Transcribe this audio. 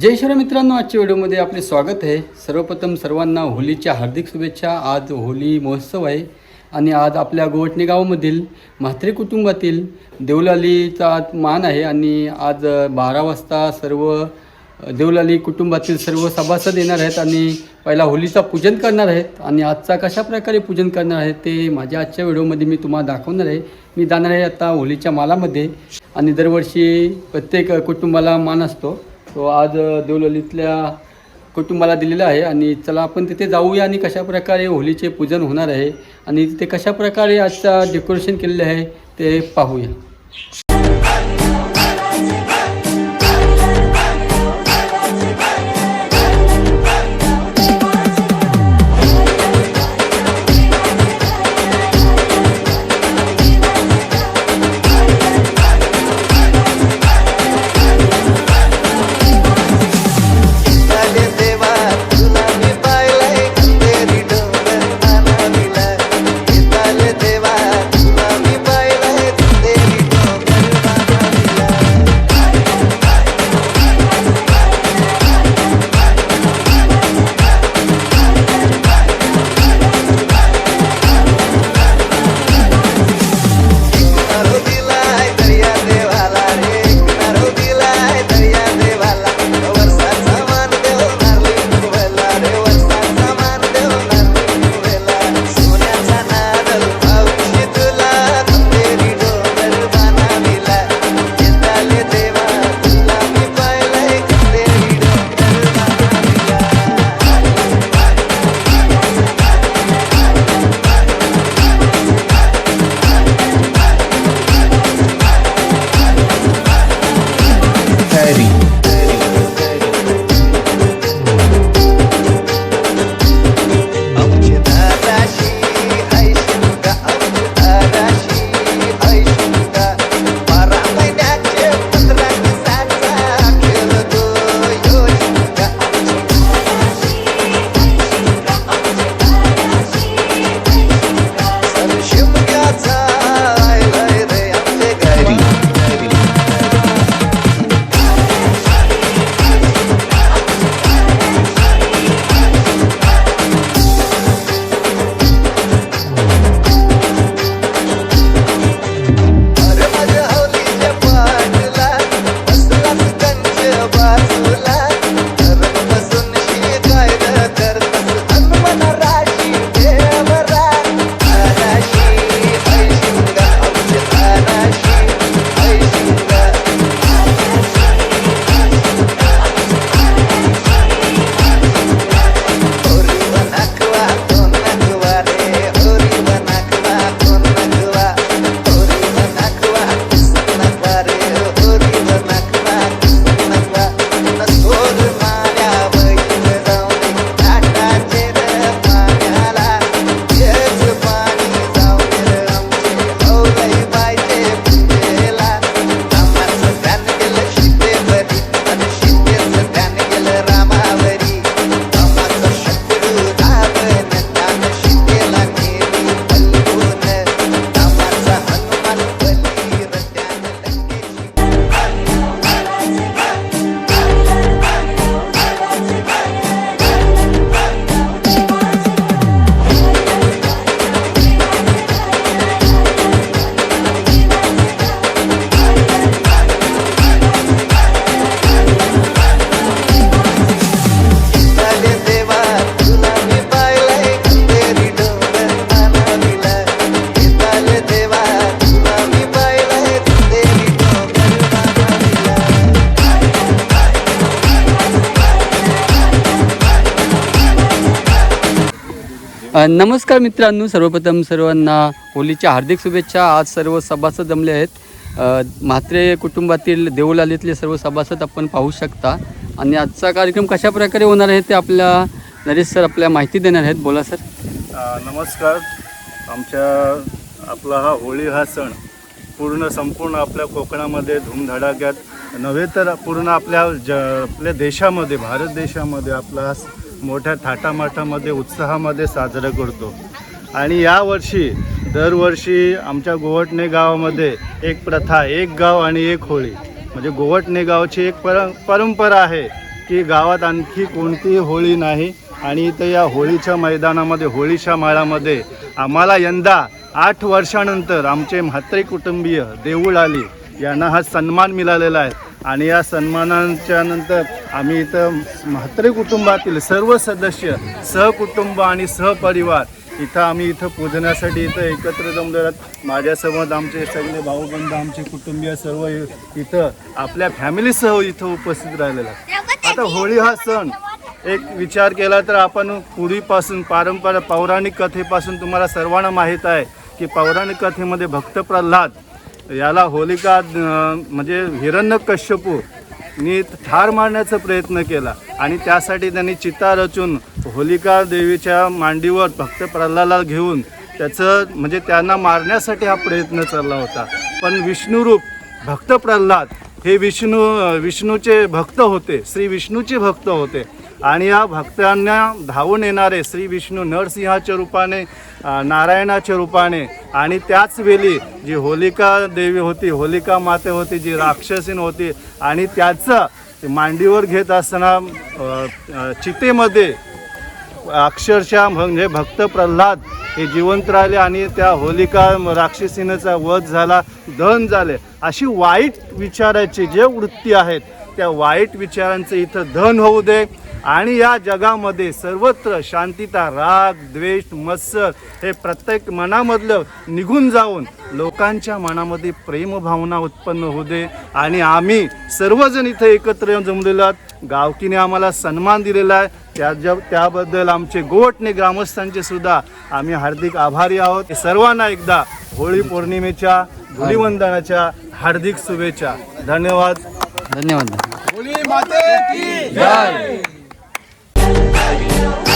जय श्री मित्रांनो आजच्या व्हिडिओमध्ये आपले स्वागत आहे. सर्वप्रथम सर्वांना होलीच्या हार्दिक शुभेच्छा. आज होली महोत्सव आहे आणि आज आपल्या गोवटणे गावामधील म्हात्रे कुटुंबातील देवलालीचा आज मान आहे आणि आज बारा वाजता सर्व देवलाली कुटुंबातील सर्व सभासद येणार आहेत आणि पहिला होलीचा पूजन करणार आहेत आणि आजचा कशा प्रकारे पूजन करणार आहेत ते माझ्या आजच्या व्हिडिओमध्ये मी तुम्हाला दाखवणार आहे. मी जाणार आहे आता होलीच्या मालामध्ये आणि दरवर्षी प्रत्येक कुटुंबाला मान असतो. तो आज देवललितल्या कुटुंबाला दिलेला आहे आणि चला आपण तिथे जाऊया आणि कशा प्रकारे होलीचे पूजन होणार आहे आणि तिथे कशा प्रकारे आजचा डेकोरेशन केलेले आहे ते पाहूया. नमस्कार मित्रांनो सर्वप्रथम सर्वांना होलीच्या हार्दिक शुभेच्छा. आज सर्व सभासद जमले आहेत. म्हात्रे कुटुंबातील देऊलालीतले सर्व सभासद आपण पाहू शकता. आणि आजचा कार्यक्रम कशा प्रकारे होणार आहे ते आपल्या नरेश सर आपल्या माहिती देणार आहेत. बोला सर. नमस्कार. आमच्या आपला हा होळी हा सण पूर्ण संपूर्ण आपल्या कोकणामध्ये धूमधडाक्यात नव्हे तर पूर्ण आपल्या ज आपल्या देशामध्ये भारत देशामध्ये आपला हा मोठ्या थाटामाटामध्ये उत्साहामध्ये साजरा करतो. आणि यावर्षी दरवर्षी आमच्या गोवटणे गावामध्ये एक प्रथा एक गाव आणि एक होळी. म्हणजे गोवटणे गावची एक पर परंपरा आहे की गावात आणखी कोणतीही होळी नाही. आणि इथं या होळीच्या मैदानामध्ये होळीच्या माळामध्ये आम्हाला यंदा आठ वर्षानंतर आमचे म्हात्रे कुटुंबीय देऊळ आली. यांना हा सन्मान मिळालेला आहे. आणि या सन्मानाच्या नंतर आम्ही इथं म्हात्रे कुटुंबातील सर्व सदस्य सहकुटुंब आणि सहपरिवार इथं आम्ही इथं पूजण्यासाठी इथं एकत्र जमलो आहोत. माझ्यासोबत आमचे सगळे भाऊबंध आमचे कुटुंबीय सर्व इथं आपल्या फॅमिलीसह इथं उपस्थित राहिलेलं आता होळी हा सण एक विचार केला तर आपण पूर्वीपासून पारंपरिक पौराणिक कथेपासून तुम्हाला सर्वांना माहीत आहे की पौराणिक कथेमध्ये भक्त प्रल्हाद याला होलिका म्हणजे हिरण्यकश्यपू नी ठार मारण्याचा प्रयत्न केला. आणि त्यासाठी त्यांनी चिता रचून होलिका देवीच्या मांडीवर भक्त प्रल्हाला घेऊन त्याचं म्हणजे त्यांना मारण्यासाठी हा प्रयत्न चालला होता. पण विष्णुरूप भक्त प्रल्हाद हे विष्णू विष्णूचे भक्त होते श्री विष्णूचे भक्त होते. आणि या भक्तांना धावून येणारे श्री विष्णू नरसिंहाच्या रूपाने नारायणाच्या रूपाने आणि त्याच वेळी जी होलिका देवी होती होलिका माते होती जी राक्षसीन होती आणि त्याचं मांडीवर घेत असताना चितेमध्ये अक्षरशः म्हणजे भक्त प्रल्हाद हे जिवंत राहिले आणि त्या होलिका राक्षसीनेचा वध झाला दहन झाले. अशी वाईट विचाराची जे वृत्ती आहेत त्या वाईट विचारांचं इथं दहन होऊ दे. आणि या जगामध्ये सर्वत्र शांतता राग द्वेष मत्सर हे प्रत्येक मनामधलं निघून जाऊन लोकांच्या मनामध्ये प्रेमभावना उत्पन्न होऊ दे आणि आम्ही सर्वजण इथं एकत्र येऊन जमलेलो आहोत. गावकीने आम्हाला सन्मान दिलेला आहे. त्या ज- त्याबद्दल आमचे गोवटणे ग्रामस्थांचे सुद्धा आम्ही हार्दिक आभारी आहोत. सर्वांना एकदा होळी पौर्णिमेच्या धुलीवंदनाच्या हार्दिक शुभेच्छा. धन्यवाद. धन्यवाद. होली